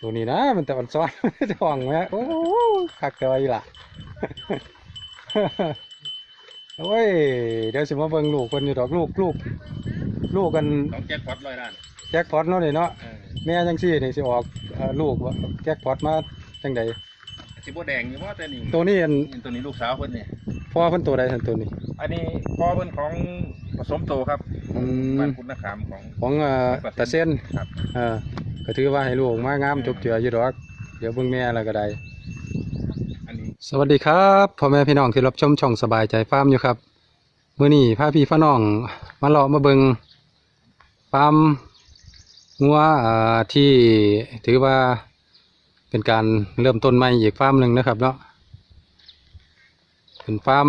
ตัวนี้นะมันแต่อ่อนซ้อนจะห่องไหมโอ้คักเกยล่ะโอ้ยเดี๋ยวสิมาเบิ่งลูกคนอยู่ดอกลูกลูกลูกกันต้องแจ็คพอตร้อยล้านแจ็คพอตเนาะนี่เนาะเออแม่จังซี่นี่สิออกเอ่อลูกว่าแจ็คพอตมาจังใดสิบ่แดงอยู่ว่าแต่นี่ตัวนี้อันตัวนี้ลูกสาวเพิ่นนี่พ่อเพิ่นตัวใดทันตัวนี้ อันนี้พ่อเพิ่นของผสมโตครับอืบ้ามนคุณนครามของของเอ่อตาเส้นครับเออ ก็ถือว่าให้ลูกมางามจบเจืออยู่ดอก เดี๋ยวเบิ่งแม่แล้วก็ได้อันนี้สวัสดีครับพ่อแม่พี่น้องที่รับชมช่องสบายใจฟาร์มอยู่ครับมื้อนี้พาพี่พาน้อง มาเลาะมาเบิงฟาร์มงัวอ่าที่ถือว่าเป็นการเริ่มต้นใหม่อีกฟาร์มหนึ่งนะครับเนาะเป็นฟาร์ม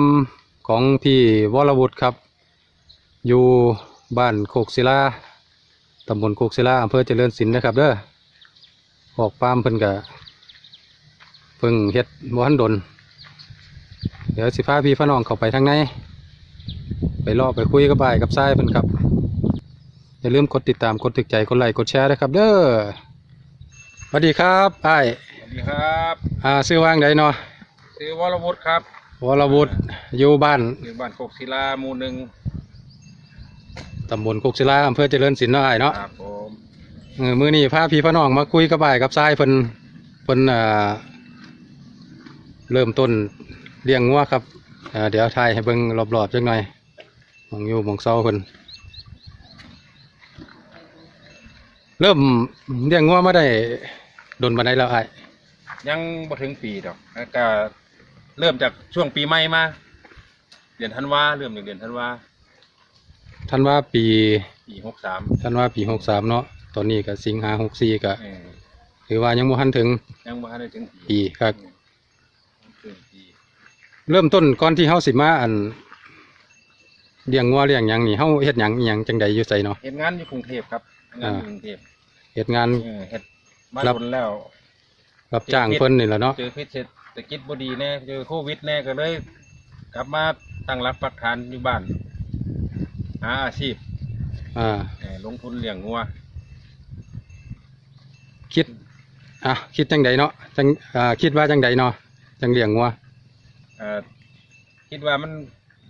ของพี่วรวุฒิครับ อยู่บ้านโคกศิลา ตำบลโคกศิลาอำเภอเจริญศิลป์นะครับเด้อออกฟาร์มเพิ่นกะเพิ่งเฮ็ดบ่ทันดน เดี๋ยวสิพาพี่พาน้องเข้าไปทางใน ไปรอไปคุยกับบ่ายกับทรายเพิ่นครับ อย่าลืมกดติดตามกดติดใจกดไลค์กดแชร์ด้วยครับ เด้อสวัสดีครับอ้ายสวัสดีครับอ่าซื้อว่างใดเนาะชื่อวรวุฒิครับวรวุฒิอยู่บ้านอยู่บ้านโคกศิลาหมู่หนึ่ง ตำบลโคกศิลาอำเภอเจริญศิลป์เนาะอ้ายเนาะครับผมเออมื้อนี้พาพี่พาน้องมาคุยกับบ่ายกับทรายเพิ่นเพิ่นอ่าเริ่มต้นเลี้ยงงัวครับอ่าเดี๋ยวถ่ายให้เบิ่งรอบๆจักหน่อยหมองอยู่หมองเซาเพิ่นเริ่มเลี้ยงงัวมาได้โดนบันไดแล้วอ้ายยังบ่ถึงปีดอกแล้วก็เริ่มจากช่วงปีใหม่มา เดือนธันวาเริ่มจากเดือนธันวา ท่านว่าปีปีหกสามท่านว่าปี63เนาะตอนนี้ก็สิงหา64ก็เออถือว่ายังบ่ทันถึงยังบ่ทันได้ถึงปีปีครับเออถึงปีเริ่มต้นก่อนที่เฮาสิมาอันเลี้ยงงัวเลี้ยงหยังนี่เฮาเฮ็ดหยังอิหยังจังใดอยู่ไสเนาะเฮ็ดงานอยู่กรุงเทพครับเฮ็ดงานอยู่กรุงเทพเฮ็ดงานเออเฮ็ดมารับทนแล้วรับจ้างเพิ่นนี่แหละเนาะเจอพิษเศรษฐกิจบ่ดีแน่เจอโควิดแน่ก็เลย กลับมาตั้งรับปักฐานอยู่บ้าน หาอาชีพอ่า เอ่อลงทุนเลี้ยงงัวคิด อะ คิดจังใดเนาะ จัง อ่า คิดว่าจังใดเนาะ จังเลี้ยงงัว เอ่อคิดว่ามัน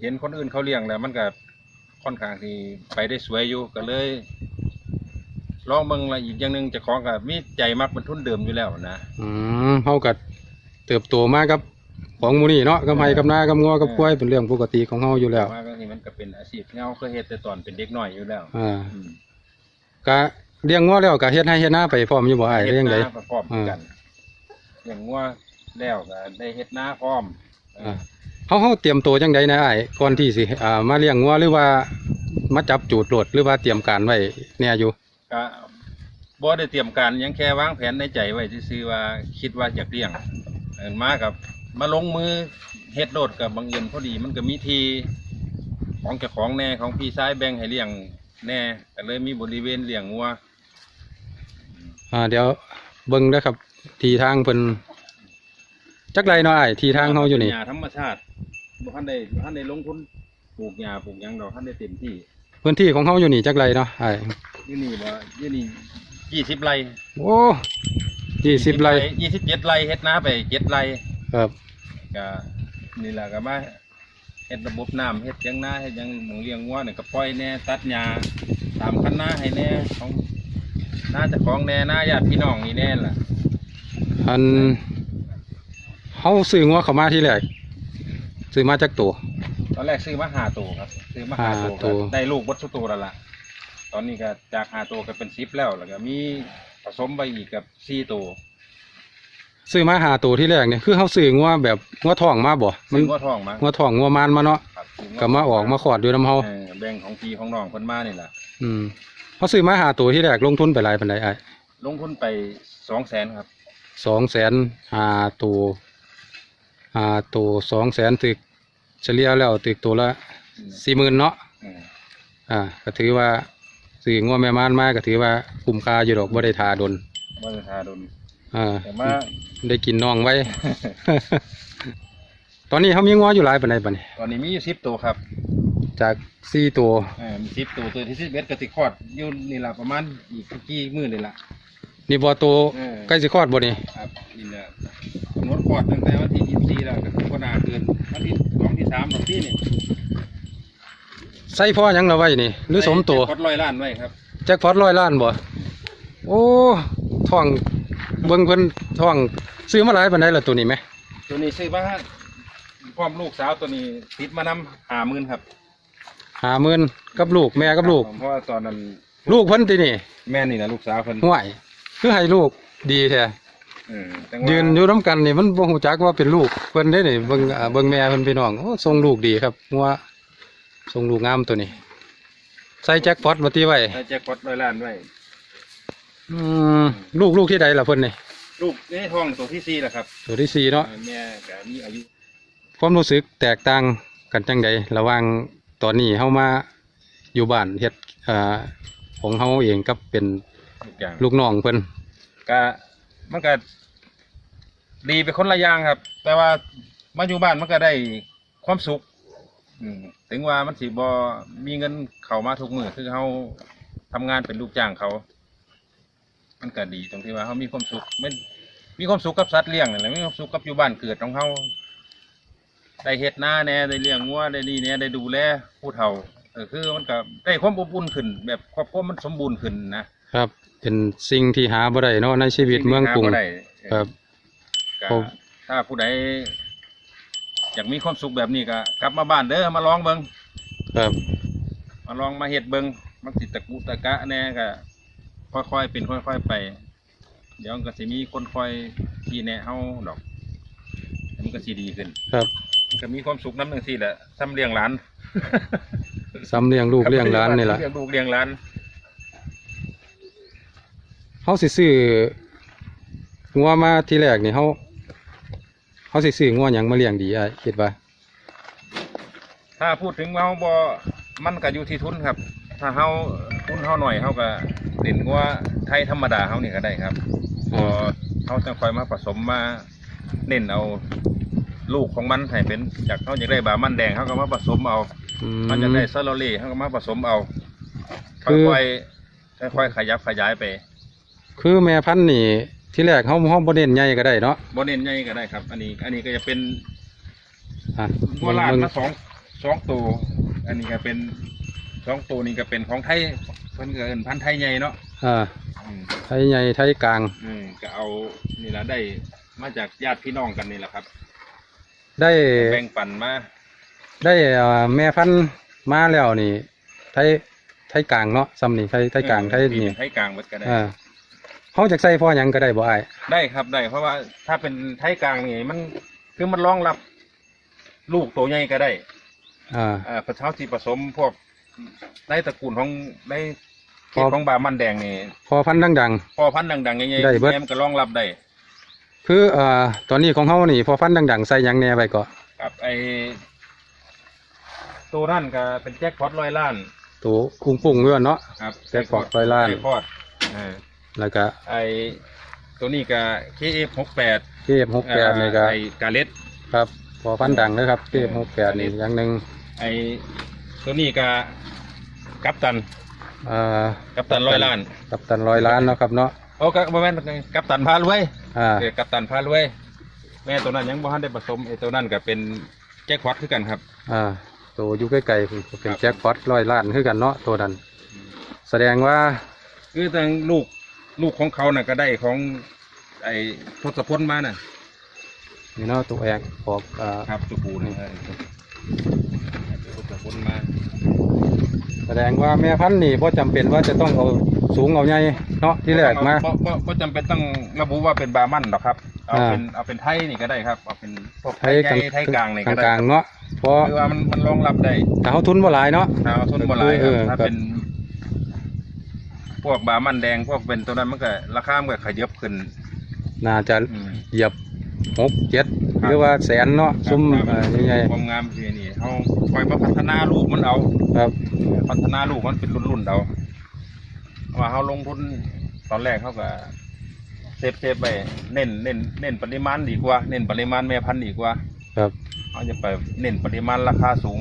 เห็นคนอื่นเขาเลี้ยงแล้ว มันก็ค่อนข้างที่ไปได้สวยอยู่ก็เลย ลองเบิ่งละอีกอย่างหนึงเจะของกับมีใจมักเป็นทุนเดิมอยู่แล้วนะ อืมเฮาก็เติบโตมากับของหมูนี่เนาะกับไผกับนากับงัวกับควายเป็นเรื่องปกติของเฮาอยู่แล้ว ว่าก็ นี่มันก็เป็นอาชีพที่เราเคยเฮ็ดแต่ตอนเป็นเด็กน้อยอยู่แล้วอ่าอืมก็เลี้ยงงัวแล้วก็เฮ็ดให้เฮ็ดนาไปพร้อมอยู่บ่อ้ายหรือจังไดเฮ็นาประกอบกันอย่างงัวแล้วก็ได้เฮ็ดนาพร้อมอ่าเฮาเฮาเตรียมตัวจังใดนะอ้ายก่อนที่สิอ่ามาเลี้ยงงัวหรือว่ามาจับจูดโลดหรือว่าเตรียมการไว้แน่อยู่ ก็บ่ได้เตรียมการหยังแค่วางแผนในใจไว้ซื่อๆว่าคิดว่าอยากเลี้ยงเอิ้นมากับมาลงมือเฮ็ดโลดกับบังเอิญพอดีมันก็มีที ของเจ้าของแน่ของพี่ชายแบ่งให้เลี้ยงแน่ก็เลยมีบริเวณเลี้ยงงัวอ่าเดี๋ยวเบิ่งเด้อครับ ที่ทางเพิ่นจักไรเนาะอ้ายที่ทางเฮาอยู่นี่ หญ้าธรรมชาติบ่ทันได้บ่ทันได้ลงทุนปลูกหญ้าปลูกหยังดอกทันได้เต็มที่พื้นที่ของเฮาอยู่นี่จักไรเนาะอ้ายอยู่นี่บ่อยู่นี่ยี่สิบไร่โอ้ยี่สิบไร่ยี่สิบเจ็ดไร่เฮ็ดนาไปเจ็ดไร่ครับ ก็นี่แหละก็มา เฮ็ดระบบน้ำเฮ็ดหยังนาเฮ็ดหยังหมูเลี้ยงงัวเนี่ยก็ปล่อยแหน่ตัดหญ้าตามคันนาให้แหน่ของนาเจ้าของแหน่นาญาติพี่น้องนี่แน่ล่ะอันเฮาซื้องัวเข้ามาที่แรกซื้อมาจากตัว ตอนแรกซื้อมาห้าตัวครับ ซื้อมาห้าห้าตัวตัก็ว ได้ลูกบดสุตัวแล้วล่ะ ตอนนี้ก็จากห้าตัวก็เป็นสิบแล้วแล้วก็มีผสมไปอีกกับสี่ตัว ซื้อมาหาตัวที่แรกเนี่ยคือเฮาซื้องัวแบบงัวทองมาบ่ มัซื้นองัวทองมางัวทองงัวมานมาเนาะครับซื้งัวก็มาออกมาขอดอยู่นํเฮาเออแบ่งของพี่ของน้องเพิ่นมานี่แหละอืมเฮาซื้อมาหาตัวที่แรกลงทุนไปหลายปานใดอ้ายลงทุนไปสองแสนครับ200,000หาตัวหาตัว200,000ตึกเฉลี่ยแล้วตึกตัวละ40,000เนาะ เอออ่าก็ถือว่าซื้องัวแม่ม่านมาก็ถือว่าคุ้มค่าอยู่ดอกบ่ได้ทาดน ว่าจะทาดน อ่าแต่มาได้กินน้องไว้ ตอนนี้เขามีงัวอยู่หลายปานใดปานนี้ ตอนนี้มีอยู่สิบตัวครับจากสี่ตัวเออมีสิบตัวตัวที่สิบเอ็ดกระติคอดอยู่นี่แหละประมาณอีกกี่มื้อนี่แหละ นี่บ่ตัวเออ ใกล้สิคลอดบ่นี่ครับนี่แหละกำหนดคลอดตั้งแต่วันที่ยี่สิบสี่แล้วก็ก็น่าเกินวันที่สองที่สามของที่นี่ใส่พ่อหยังละไว้นี่ หรือสมตัวคดร้อยล้านไว้ครับแจ็คพอตร้อยล้านบ่โอ้ท่อง เบิ่งเพิ่นท่องซื้อมาหลายปานใดล่ะตัวนี้ไหมตัวนี้ซื้อมาพร้อมลูกสาวตัวนี้ติดมานำหาหมื่นครับหาหมื่นกับลูกแม่กับลูก เพราะว่าตอนนั้นลูกเพิ่นตินี่แม่นี่นะลูกสาวเพิ่นห่วยคือให้ลูกดีแท้เออจังว่ายืนอยู่น้ำกันนี่มันบ่ฮู้จักว่าเป็นลูกเพิ่นได้นี่เบิ่งอ่าเบิ่งแม่เพิ่นพี่น้องโอ้ทรงลูกดีครับงัวทรงลูกงามตัวนี้ ใส่แจ็คพอตมาตีไว้ถ้าจะกดร้อยล้านไว้ อืมลูกลูกที่ใดล่ะเพิ่นนี่ลูกนี่ท้องตัวที่สี่แล้วครับตัวที่สี่เนาะแม่ก็มีอายุความรู้สึกแตกต่างกันจังใดระหว่างตอนนี้เฮามาอยู่บ้านเฮ็ดอ่าของเฮาเองกับเป็นทุกอย่างลูกน้องเพิ่นก็มันก็ดีไปคนละอย่างครับ แต่ว่ามาอยู่บ้านมันก็ได้ความสุขอืมถึงว่ามันสิบอมีเงินเข้ามาทุกมือคือเขาทำงานเป็นลูกจ้างเขา มันก็ดีตรงที่ว่าเขามีความสุขไม่มีความสุขกับสัตว์เลี้ยงนั่นแหละมีความสุขกับอยู่บ้านเกิดของเขาได้เฮ็ดหน้าแหน่ได้เลี้ยงงัวได้นี่แหน่ได้ดูแลผู้เฒ่าเออคือมันก็ได้ความอบอุ่นขึ้น แบบครอบครัวมันสมบูรณ์ขึ้นนะครับ เป็นสิ่งที่หาบ่ได้เนาะในชีวิตเมืองกรุงหาบ่ได้ครับ ก็ผมถ้าผู้ใดอยากมีความสุขแบบนี้ก็กลับมาบ้านเด้อมาลองเบิงครับ มาลองมาเฮ็ดเบิงมันสิตะกุตะกะแน่ก็ ค่อยๆเป็นค่อย ๆ ไป เดี๋ยวมันก็สิมีคนคอยชี้แนะเฮาดอกมันก็สิดีขึ้นครับมันก็มีความสุขน้ำหนึ่งสิแหละทำเลี้ยงหลานซ้ำเลี้ยงลูกเลี้ยงหลานนี่ล่ะเลี้ยงลูกเลี้ยงหลานเฮาสิซื้องัวมาทีแรกนี่เฮาเฮาสิซื้องัวหยังมาเลี้ยงดีอ้ายคิดว่า ถ้าพูดถึงว่าเฮาบ่มันก็อยู่ที่ทุนครับ ถ้าเฮาทุนเฮาหน่อยเฮาก็ เด่นกว่าไทยธรรมดาเฮานี่ก็ได้ครับพอเขาจะคอยมาผสมมาเน้นเอาลูกของมันให้เป็นจากเขาอยากได้บามันแดงเขาก็มาผสมเอาอืมเขาจะได้ซาโลเล่เขาก็มาผสมเอาคืค่ออยๆค่อยๆขยับขยายไป คือแม่พันธุ์นี่ที่แรกเฮาเฮาบ่เน้นใหญ่ก็ได้เนาะโบเน้นใหญ่ก็ได้ครับ อันนี้ อันนี้ก็จะเป็นอะโบราณเบิ่งมาสองสองตัว อันนี้ก็เป็นสองตัวนี้ก็เป็นของไทย เพิ่นก็เอิ้นพันธุ์ไทยใหญ่เนาะอ่าอืมไทยใหญ่ไทยกลางอืมก็เอานี่ละได้มาจากญาติพี่น้องกันนี่แหละครับได้แบ่งปันมาได้เอ่อแม่พันธุ์มาแล้วนี่ ไทยไทยกลางเนาะซ้ำนี่ไทยไทยกลางไทยมีนี่เป็นไทยกลางหมดก็ได้ อ่าเขาจะใส่พ่อหยังก็ได้บ่อ้ายได้ครับได้เพราะว่าถ้าเป็นไทยกลางนี่มันคือมันรองรับ ลูกตัวใหญ่ก็ได้อ่าอ่าพระเช้าที่ผสมพวก ในตระกูลของในเขครัตบของบามันแดงนี่พอพันธุ์ดัง พอพันธุ์ดังๆใหญ่ได้เบิด แม่มันก็รองรับได้ ๆ คือเอ่อตอนนี้ของเฮานี่พอพันธุ์ดัง ๆ ใส่หยังแหน่ไว้ก็กับไอตัวนั่นก็เป็นแจ็คพอตร้อยล้าน ตัวกุ้งปุ่งเงื่อนเนาะ ครับแจ็คพอตร้อยล้าน แจ็คพอตอ่าแล้วก็ไอตัวนี้ก็เคเอฟหกแปดเทพหกแปดนี่ก็ไอกาเลตครับพอพันธุ์ดังนะครับเทพหกแปดนี่อันนี้อย่างหนึ่งไอ ตัวนี้ก็กัปตันอ่ากัปตันร้อยล้าน กับตันร้อยล้านเนาะครับเนาะโอ้กัปแม่นกัปตันพารวยอ่าเออกัปตันพารวย แม่ตัวนั้นยังบ่ทันได้ผสมไอ้ตัวนั้นก็เป็นแจ็คพอตคือกันครับ อ่าตัวอยู่ใกล้ๆพุ่นเป็นครับแจ็คพอตร้อยล้านคือกันเนาะตัวนั้น แสดงว่าคือทางลูกลูกของเขาน่ะก็ได้ของไอ้ทศพลมาน่ะนี่เนาะตัวแอกออกอ่าครับจุปูนี่ค รับทศพลมา แสดงว่าแม่พันธุ์นี่พ่จำเป็นว่าจะต้องเอาสูงเอาใหญ่เนาะที่แรกมาบ่บ่บ่จำเป็นต้องระบุว่าเป็นบาร์มันหรอกครับ เอาอ่าเป็นเอาเป็นไทยนี่ก็ได้ครับ เอาเป็นพวกไทไทยยกลางไทยกลางนี่ก็ได้กลางๆเนาะเพราะคือว่ามันมันรองรับได้ถ้าเขาทุนบ่หลายเนาะถ้าเอาทุนบ่หลายคเอรับอถ้าครับเป็น พวกบาร์มันแดงพวกเป็นตัวนั้นมันก็ราคามันก็ขยับขึ้น น่าจะอืม เหยียบ หกเจ็ดครับหรือว่าแสนเนาะซุ้มครับเอ่อใหญ่ความงามคือนี่เขาคอยมาพัฒนาลูกมันเอาๆครับ พัฒนาลูกมันเป็นรุ่นๆเอาว่าเขาลงทุนตอนแรกเขาก็เซฟเซฟไปเน้นเน้นเน้นปริมาณดีกว่า เน้นปริมาณแม่พันธุ์ดีกว่า ครับเขาจะไปเน้นปริมาณราคาสูง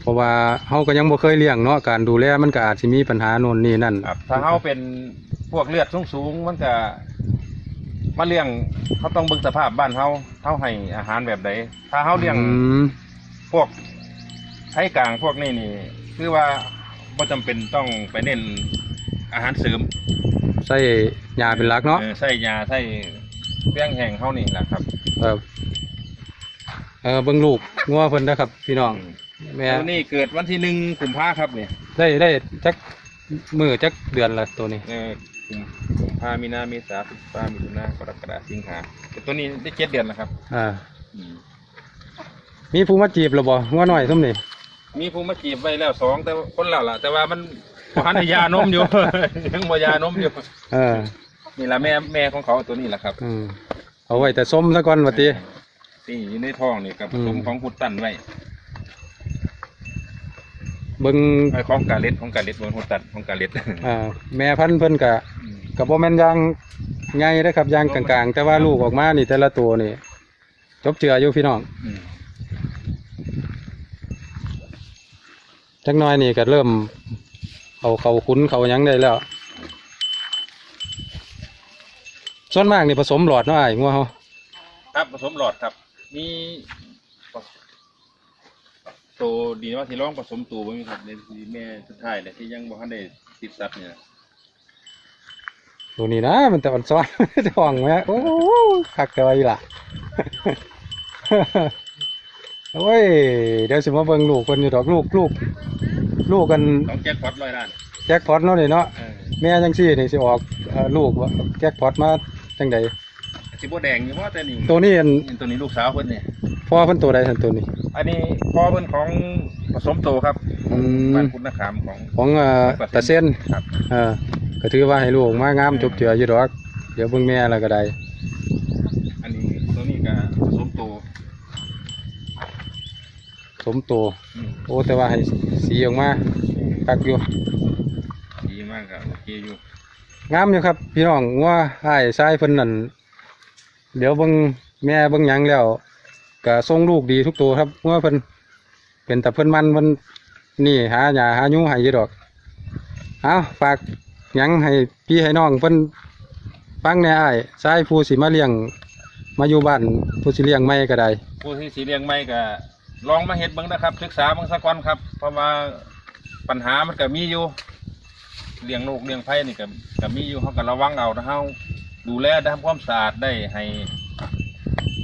เพราะว่าเขาก็ยังบ่เคยเลี้ยงเนาะการดูแลมันก็อาจสิมีปัญหาโน่นนี่นั่นครับถ้าเขาเป็นพวกเลือดสูงๆมันก็ มาเลี้ยงเขาต้องเบิ่งสภาพบ้านเขาเขาให้อาหารแบบใดถ้าเขาเลี้ยงอืมพวกไทยกลางพวกนี้นี่ คือว่าไม่จำเป็นต้องไปเน้นอาหารเสริมใส่ยาเป็นหลักเนาะออใส่ยาใส่เปี้ยงแห้งเขานี่แหละครับครับเออเบิ่งลูกงัวเพิ่นนะครับ พี่น้องแม่ตัวนี้เกิดวันที่หนึ่งกุมภาครับเนี่ยได้ได้จักมือจักเดือนละตัวนี้ เออกุม กุมภามีนาเมษาพฤษภามิถุนากรกฎาสิงหาแต่ตัวนี้ได้เจ็ดเดือนแล้วครับอ่า อืมมีผู้มาจีบหรือบ่งัวน้อยซุ่มนี่มีผู้มาจีบไว้แล้วสองแต่ว่าคนแล้วล่ะ แต่ว่ามันบ่ทันได้ยานมอยู่ ยังบ่ยานมอยู่เออนี่ละแม่แม่ของเขาตัวนี้แหละครับอืมเอาไว้แต่ส้มซะก่อนว่าติ นี่อยู่ในท้องนี่กับผสมอืม ของพุดตันไว้เบิ่งไอ้ของกาเล็ดของกาเล็ดบนพุดตันของกาเล็ดอ่าแม่พันธุ์เพิ่นก็ ก็บ่แมนยางใหญ่เด้ครับยางกลางๆ แต่ว่าลูกออกมานี่แต่ละตัวนี่จบเจืออยู่พี่น้องอืมจักหน้อยนี่ก็เริ่มเอาเขาคุ้นเขาหยังได้แล้ว ส่วนมากนี่ผสมหลอดเนาะไอ้งัวเฮาครับผสมหลอดครับ มีตัวดีว่าที่ร้องผสมตัวไว้มีครับในที่แม่สุดท้ายเลยที่ยังบ่ทันได้ติดสัตว์เนี่ยนะ ตัวนี้นะมันแต่อ่อนซ้อนท้องแม่โอ้คักแต่ว่าอีหล่ะโอ้ยเดี๋ยวสิมาเบิ่งลูกเพิ่นอยู่ดอกลูกลูกลูกกันต้องแจ็คพอตร้อยล้านแจ็คพอตเนาะนี่เนาะเออแม่จังซี่นี่สิออกเอ่อลูกว่าแจ็คพอตมาจังใดสิบ่แดงอยู่ว่าแต่นี่ตัวนี้อันตัวนี้ลูกสาวเพิ่นเนี่ยพ่อเพิ่นตัวใดทันตัวนี้ อันนี้พ่อเพิ่นของผสมโตครับอืมบ้านคุณนขามของของเอ่อตาเส้นครับเออ ก็ถือว่าให้ลูกมางามจบเจืออยู่ดอก เดี๋ยวเบิ่งแม่แล้วก็ได้ อันนี้ตัวนี้ก็ผสมโตสมโต อืมโอ้แต่ว่าให้สีออกมาคักอยู่ ดีมากครับโอเคอยู่งามอยู่ครับ พี่น้องว่าอ้ายชายเพิ่นนั่นเดี๋ยวเบิ่งแม่เบิ่งหยังแล้วก็ส่งลูกดีทุกตัวครับว่าเพิ่นเป็นแต่เพิ่นมันเพิ่นนี่หาหญ้าหาหยูให้อยู่ดอกเอาฝาก หยังให้พี่ให้น้องเพิ่นฟังแหน่อ้ายชายผู้สิมาเลี้ยง มาอยู่บ้านผู้สิเลี้ยงไม่ก็ได้ ผู้ที่สีเลี้ยงไม่ก็ลองมาเฮ็ดเบิ่งนะครับ ศึกษาเบิ่งสักวันครับ เพราะว่าปัญหามันก็มีอยู่เลี้ยงลูกเลี้ยงไผ่นี่ก็ก็มีอยู่เฮาก็ระวังเอาถ้าเฮาดูแลทำความสะอาดได้ให้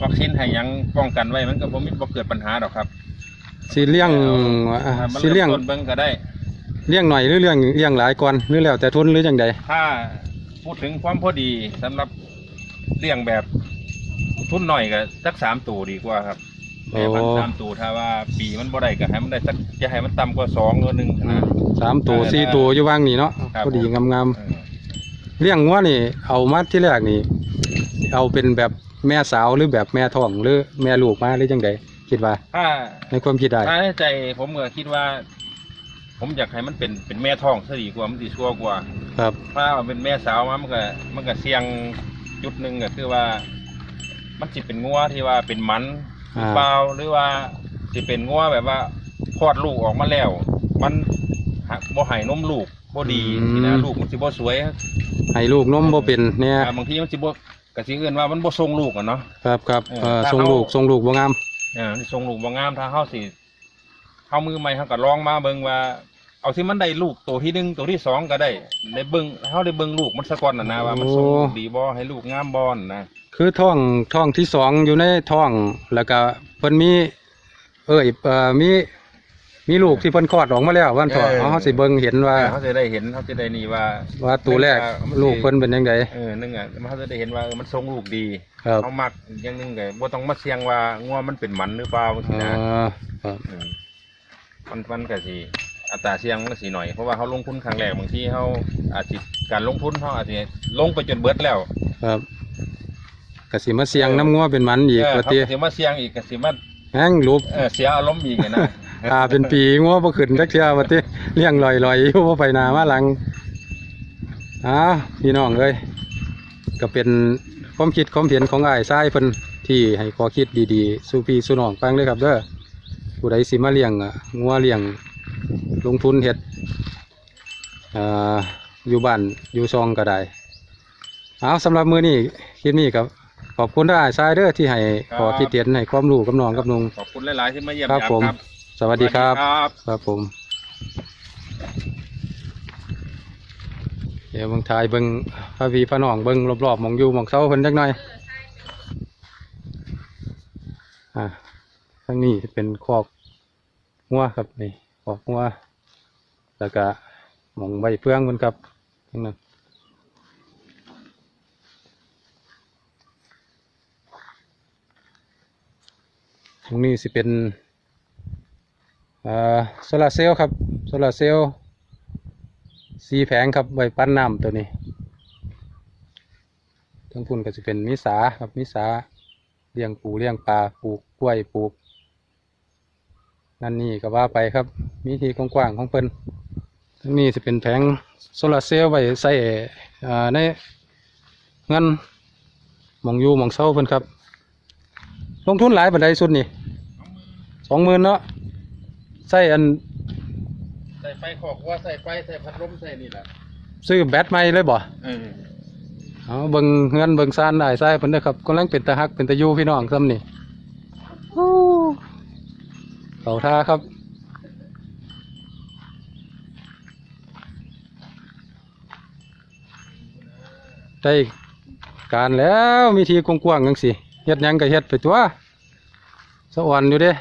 วัคซีนให้หยังป้องกันไว้มันก็บ่มีบ่เกิดปัญหาดอกครับสิเลี้ยงอ่าถ้ามันสิเลี้ยงริ่มต้นเบิ่งก็ได้ เลี้ยงหน่อยหรือเลี้ยงเลี้ยงหลายก่อนหรือแล้วแต่ทุนหรือจังใดถ้าพูดถึงความพอดีสำหรับเลี้ยงแบบทุนหน่อยก็สักสามตัวดีกว่าครับแม่พันธุ์โอ้สามตัวถ้าว่าปีมันบ่ได้ก็ให้มันได้สักจะให้มันต่ำกว่าสองตัวหนึ่งนะ สามตัวเออสี่ตัวอยู่ว่างนี่เนาะครับ พอดีงามเออๆเลี้ยงงัวนี่ เอามาที่แรกนี่ เอาเป็นแบบแม่สาวหรือแบบแม่ท้องหรือแม่ลูกมาหรือจังใดคิดว่าถ้าในความคิดได้ถ้าในใจผมก็คิดว่า ผมอยากให้มันเป็นเป็นแม่ท้องซะดีกว่ามันดีชัวร์กว่า ครับถ้าเอาเป็นแม่สาวมามันก็มันก็เสี่ยงจุดหนึ่งก็คือว่า มันสิเป็นงัวที่ว่าเป็นมันหรือเปล่าหรือว่าสิเป็นงัวแบบว่าคลอดลูกออกมาแล้ว มันหักบ่ให้นมลูกบ่ดีสินะลูกมันสิบ่สวยให้ลูกนมบ่เป็นเนี่ยอ่าบางทีมันสิบ่กะสิเอิ้นว่ามันบ่ทรงลูกอะเนาะ ครับครับเออเออถ้าทรงเขาลูกทรงลูกบ่งาม อ่าที่ทรงลูกบ่งามถ้าเฮาสิเฮามือใหม่เฮาก็ลองมาเบิ่งว่า เอาที่มันได้ลูกตัวที่หนึ่งตัวที่สองก็ได้ได้เบิ่งเฮาได้เบิ่งลูกมันซะก่อนน่ะนะว่ามันทรงลูกดีบ่ให้ลูกงามบ่น่ะนะคือท้องท้องที่สองอยู่ในท้องแล้วก็เพิ่นมี เอ้ยเอ่อมีมีลูกที่เพิ่นคลอดออกมาแล้ววันเถอะเฮาสิเบิ่งเห็นว่าเออเขาจะได้เห็นเขาจะได้นี่ว่า ว่าตัวแรกลูกเพิ่นเป็นจังไดเออนึงอะเขาจะได้เห็นว่าเออมันทรงลูกดีครับเขามักอย่างหนึงก็บ่ต้องมาเสี่ยงว่างัวมันเป็นหมันหรือเปล่าสิอ๋อนะครับเออมันมันก็สิ อัตราเสี่ยงมันก็สิหน่อยเพราะว่าเขาลงทุนครั้งแรกบางทีเขาอาจสิการลงทุนเขาอาจจะลงไปจนเบิดแล้วครับก็สิมาเสียงน้ำงัวเป็นมันอีกเออว่าเขาติก็สิมาเสี่ยงอีกก็สิมาแห้งรูปเออเสียอารมณ์อีกอะนะตาเป็นปีงัวบ่ขึ้นจักเทื่อว่าติเลี้ยงลอยๆอยู่บ่ไปหน้ามาหลังอ้าวพี่น้องเอ้ยก็เป็นความคิดความเห็นของอ้ายชายเพิ่นที่ให้ข้อคิดดีๆ สู่พี่สู่น้องฟังเลยครับเด้อผู้ใดสิมาเลี้ยงอะงัวเลี้ยง ลงทุนเฮ็ดอ่าอยู่บ้านอยู่ซองก็ได้เอาสำหรับมือนี้คลิปนี้ครับขอบคุณท่านทรายเด้อที่ให้ขอคิดเตียนให้ความรู้กับน้องกับนุงขอบคุณหลาย ๆ ที่มาเยี่ยมครับยามผมครับสวัสดีครับสวัสดีครับ ครับผม เดี๋ยวเบิ่งทายเบิ่งพระวีพระน้องเบิ่งรอบๆหมองอยู่หมองเสาเพิ่นจักหน่อยอ่าทางนี้เป็นคอกงัวครับนี่ คอกงัวแล้วก็มองใบเฟืองเพิ่นครับทั้งนั้นตรงนี้สิเป็นโซลาร์เซลล์ครับโซลาร์เซลล์สีแผงครับไว้ปั้นน้ำตัวนี้ทั้งพุ่นก็จะเป็นมิสาครับมิสาเลี้ยงปูเลี้ยงปลาปลูกกล้วยปลูก นั่นนี่ก็ว่าไปครับ มีที่กว้างๆของเพิ่นทั้งนี้จะเป็นแผงโซลาร์เซลล์ไว้ใส่อ่าในเงินหมองอยู่หมองเศร้าเพิ่นครับ ลงทุนหลายบันไดสุดนี่สองหมื่นเนาะใส่อันใส่ไฟขอกว่าใส่ไฟใส่พัดลมใส่นี่แหละซื้อแบตใหม่เลยบ่เออเอาเบิ่งเงินเบิ่งซานได้ใส่เพิ่นเด้อครับกำลังเป็นตาฮักเป็นตาอยู่พี่น้องซ้ำนี่โอ้ เขาท่าครับได้การแล้วมีทีกว้างๆจังสิเฮ็ดยังก็เฮ็ดไปตัวสะอ่อนอยู่เด้